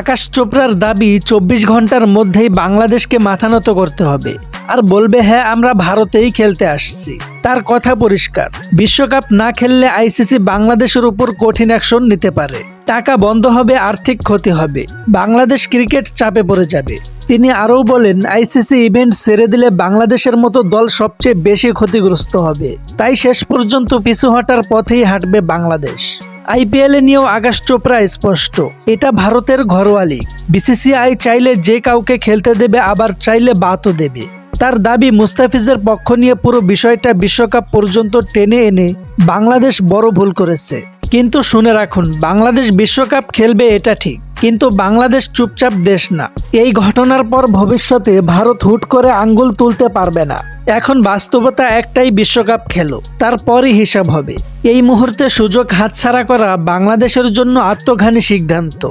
আকাশ চোপড়ার দাবি চব্বিশ ঘণ্টার মধ্যেই বাংলাদেশকে মাথানত করতে হবে। আর বলবে হ্যাঁ আমরা ভারতেই খেলতে আসছি। তার কথা পরিষ্কার। বিশ্বকাপ না খেললে আইসিসি বাংলাদেশের উপর কঠিন অ্যাকশন নিতে পারে। টাকা বন্ধ হবে, আর্থিক ক্ষতি হবে। বাংলাদেশ ক্রিকেট চাপে পড়ে যাবে। তিনি আরও বলেন, আইসিসি ইভেন্ট সেরে দিলে বাংলাদেশের মতো দল সবচেয়ে বেশি ক্ষতিগ্রস্ত হবে। তাই শেষ পর্যন্ত পিছু হটার পথেই হাঁটবে বাংলাদেশ। আইপিএল নিয়েও আকাশ চোপড়া স্পষ্ট। এটা ভারতের ঘরোয়া লিগ। বিসিসিআই চাইলে যে কাউকে খেলতে দেবে, আবার চাইলে বাতও দেবে। তার দাবি, মুস্তাফিজের পক্ষ নিয়ে পুরো বিষয়টা বিশ্বকাপ পর্যন্ত টেনে এনে বাংলাদেশ বড় ভুল করেছে। কিন্তু শুনে রাখুন, বাংলাদেশ বিশ্বকাপ খেলবে এটা ঠিক। কিন্তু বাংলাদেশ চুপচাপ দেশ না। এই ঘটনার পর ভবিষ্যতে ভারত হুট করে আঙ্গুল তুলতে পারবে না। এখন বাস্তবতা একটাই বিশ্বকাপ খেলো, তারপরই হিসাব হবে। এই মুহূর্তে সুযোগ হাতছাড়া করা বাংলাদেশের জন্য আত্মঘানী সিদ্ধান্ত।